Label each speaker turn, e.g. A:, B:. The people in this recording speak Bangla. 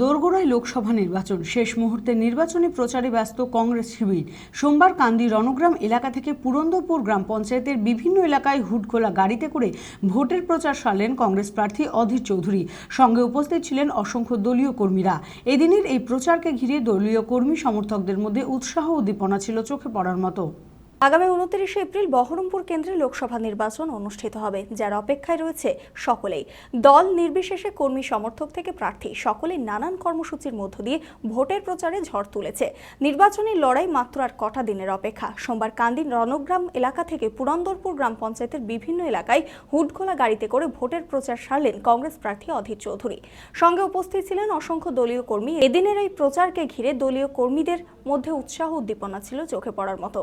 A: দোরগোড়ায় লোকসভা নির্বাচন। শেষ মুহূর্তে নির্বাচনী প্রচারে ব্যস্ত কংগ্রেস শিবির। সোমবার কান্দি রণগ্রাম এলাকা থেকে পুরন্দরপুর গ্রাম পঞ্চায়েতের বিভিন্ন এলাকায় হুডখোলা গাড়িতে করে ভোটের প্রচার সারলেন কংগ্রেস প্রার্থী অধীর চৌধুরী। সঙ্গে উপস্থিত ছিলেন অসংখ্য দলীয় কর্মীরা। এদিনের এই প্রচারকে ঘিরে দলীয় কর্মী সমর্থকদের মধ্যে উৎসাহ উদ্দীপনা ছিল চোখে পড়ার মতো।
B: আগামী উনত্রিশে এপ্রিল বহরমপুর কেন্দ্রে লোকসভা নির্বাচন অনুষ্ঠিত হবে, যার অপেক্ষায় রয়েছে সকলেই। দল নির্বিশেষে কর্মী সমর্থক থেকে প্রার্থী সকলেই নানান কর্মসূচির মধ্য দিয়ে ভোটের প্রচারে ঝড় তুলেছে। নির্বাচনী লড়াই মাত্র আর কটা দিনের অপেক্ষা। সোমবার কান্দিন রণগ্রাম এলাকা থেকে পুরন্দরপুর গ্রাম পঞ্চায়েতের বিভিন্ন এলাকায় হুডখোলা গাড়িতে করে ভোটের প্রচার সারলেন কংগ্রেস প্রার্থী অধীর চৌধুরী। সঙ্গে উপস্থিত ছিলেন অসংখ্য দলীয় কর্মী। এদিনের এই প্রচারকে ঘিরে দলীয় কর্মীদের মধ্যে উৎসাহ উদ্দীপনা ছিল চোখে পড়ার মতো।